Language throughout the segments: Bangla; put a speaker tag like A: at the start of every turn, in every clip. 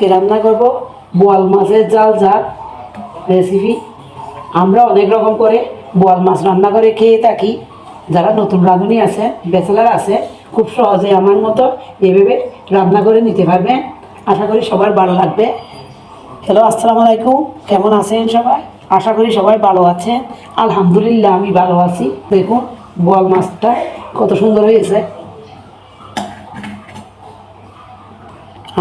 A: আজকে রান্না করব বোয়াল মাছের জাল ঝাল রেসিপি আমরা অনেক রকম করে বোয়াল মাছ রান্না করে খেয়ে থাকি। যারা নতুন রাঁধুনি আছে, ব্যাচেলার আছে, খুব সহজে আমার মতো এভাবে রান্না করে নিতে পারবে। আশা করি সবার ভালো লাগবে। হ্যালো, আসসালামু আলাইকুম। কেমন আছেন সবাই? আশা করি সবাই ভালো আছেন। আলহামদুলিল্লাহ, আমি ভালো আছি। দেখুন, বোয়াল মাছটা কত সুন্দর হয়েছে।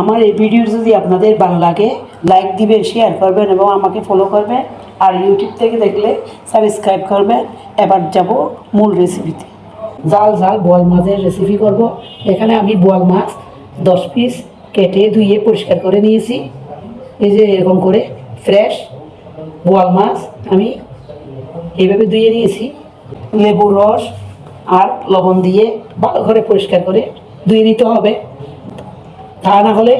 A: আমার এই ভিডিও যদি আপনাদের ভালো লাগে লাইক দিবেন শেয়ার করবেন এবং আমাকে ফলো করবেন। আর ইউটিউব থেকে দেখলে সাবস্ক্রাইব করবেন। এবার যাব মূল রেসিপিতে জাল জাল বোয়াল মাছের রেসিপি করব। এখানে আমি বোয়াল মাছ দশ পিস কেটে ধুয়ে পরিষ্কার করে নিয়েছি। এই যে এরকম করে ফ্রেশ বোয়াল মাছ আমি এইভাবে ধুয়ে নিয়েছি। লেবুর রস আর লবণ দিয়ে ভালো করে পরিষ্কার করে ধুয়ে নিতে হবে। তা না হলে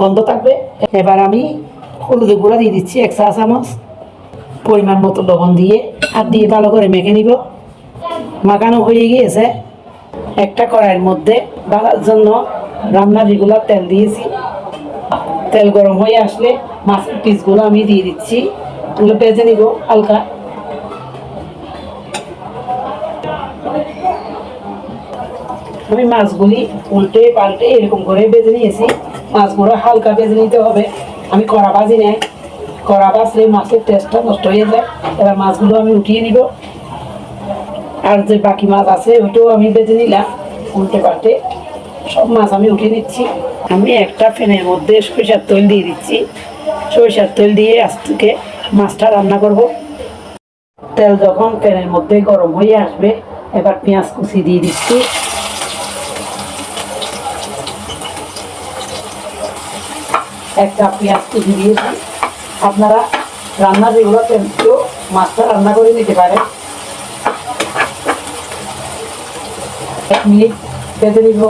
A: গন্ধ থাকবে। এবার আমি হলুদ গুঁড়া দিয়ে দিচ্ছি এক চা চামচ পরিমাণ মতো লবণ দিয়ে। হাত দিয়ে ভালো করে মেখে নিব। মাখানো হয়ে গিয়েছে। একটা কড়াইয়ের মধ্যে বাগার জন্য রান্নার রেগুলার তেল দিয়েছি। তেল গরম হয়ে আসলে মাছের পিসগুলো আমি দিয়ে দিচ্ছি। এগুলো ভেজে নিব হালকা। আমি মাছগুলি উল্টে পাল্টে এরকম করে বেজে নিয়েছি। মাছগুলো হালকা বেজে নিতে হবে। আমি কড়া ভাজি নেই। কড়া ভাজলে মাছের টেস্টটা নষ্ট হয়ে যায়। এবার মাছগুলো আমি উঠিয়ে নিব। আর যে বাকি মাছ আছে, ওইটাও আমি বেজে নিলাম। উল্টে পাল্টে সব মাছ আমি উঠিয়ে নিচ্ছি। আমি একটা ফ্যানের মধ্যে সরিষার তেল দিয়ে দিচ্ছি। সরিষার তেল দিয়ে আজ থেকে মাছটা রান্না করব। তেল যখন প্যানের মধ্যে গরম হয়ে আসবে, এবার পেঁয়াজ কুচি দিয়ে দিচ্ছি। এক কাপ পেঁয়াজ কুচি দিয়েছি। আপনারা রান্নার যেগুলো তেলটিও মাছটা রান্না করে নিতে পারেন। এক মিনিট বেঁধে নিব।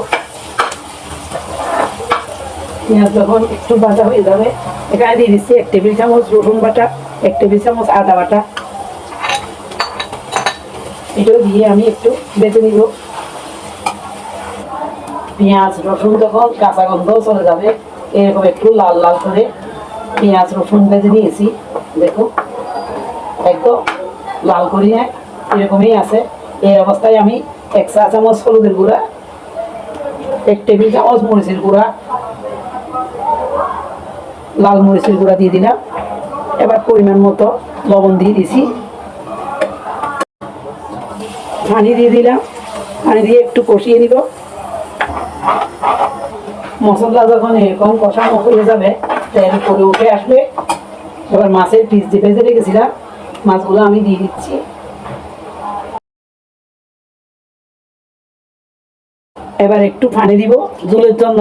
A: পেঁয়াজ যখন একটু ভাজা হয়ে যাবে, এখানে দিয়ে দিচ্ছি এক টেবিল চামচ রসুন বাটা, এক টেবিল চামচ আদা বাটা। এটাও দিয়ে আমি একটু বেঁধে নিব। পেঁয়াজ, রসুন যখন কাঁচা গন্ধও চলে যাবে এরকম একটু লাল লাল করে পেঁয়াজ রসুন ভেজে নিয়েছি দেখুন একদম লাল করি করিয়ে এরকমই আছে। এই অবস্থায় আমি এক চা চামচ হলুদের গুঁড়া, এক টেবিল চামচ মরিচের গুঁড়া, লাল মরিচের গুঁড়া দিয়ে দিলাম। এবার পরিমাণ মতো লবণ দিয়ে দিছি। পানি দিয়ে দিলাম। পানি দিয়ে একটু কষিয়ে নিব। মশলা যখন এরকম কষানো হয়ে যাবে তেল করে উঠে আসবে। এবার মাছের পিস দিয়ে ভেজে রেখেছিলাম, মাছগুলো আমি দিয়ে দিচ্ছি। এবার একটু পানি দিব ঝোলের জন্য।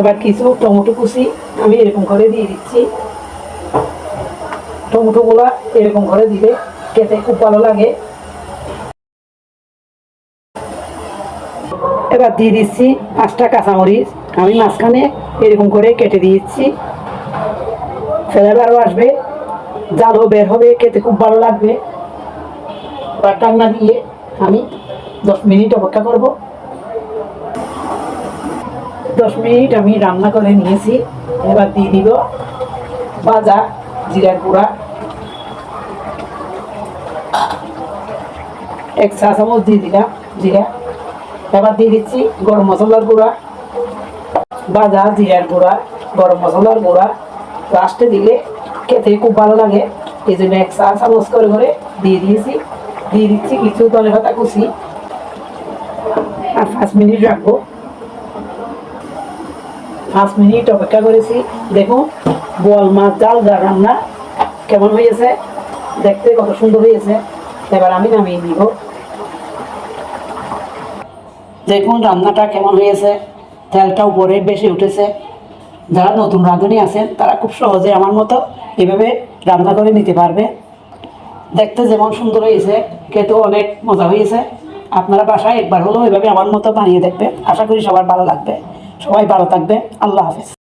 A: এবার কিছু টমেটো কুচি আমি এরকম করে দিয়ে দিচ্ছি। টমেটোগুলা এরকম করে দিলে খেতে খুব ভালো লাগে। এবার দিয়ে দিচ্ছি পাঁচটা কাঁচামরিচ। আমি মাঝখানে এরকম করে কেটে দিয়েছি। ফ্লেভারও আসবে। জালও বের হবে, খেতে খুব ভালো লাগবে। এবার টান্না দিয়ে আমি দশ মিনিট অপেক্ষা করব। দশ মিনিট আমি রান্না করে নিয়েছি। এবার দিয়ে দিব ভাজা জিরার গুঁড়া। এক চা চামচ দিয়ে দিলাম জিরা। এবার দিয়ে দিচ্ছি, গরম মশলার গুঁড়া ভাজা জিরার গুঁড়া, গরম মশলার গুঁড়া। লাস্টে দিলে খেতে খুব ভালো লাগে। এই জন্য এক চা চামচ করে করে দিয়ে দিয়েছি। দিয়ে দিচ্ছি কিছু ধনে পাতা কুচি। আর পাঁচ মিনিট রাখব। পাঁচ মিনিট অপেক্ষা করেছি। দেখুন বল মাছ ডাল রান্না কেমন হয়েছে? দেখতে কত সুন্দর হয়েছে। এবার আমি নামিয়ে নিব। দেখুন, রান্নাটা কেমন হয়েছে? তেলটা উপরে বেশি উঠেছে। যারা নতুন রাঁধুনি আছেন, তারা খুব সহজে আমার মতো এভাবে রান্না করে নিতে পারবে। দেখতে যেমন সুন্দর হয়েছে, খেতেও অনেক মজা হয়েছে। আপনারা বাসায় একবার হলেও এভাবে আমার মতো বানিয়ে দেখবে আশা করি সবার ভালো লাগবে। সবাই ভালো থাকবে আল্লাহ হাফেজ।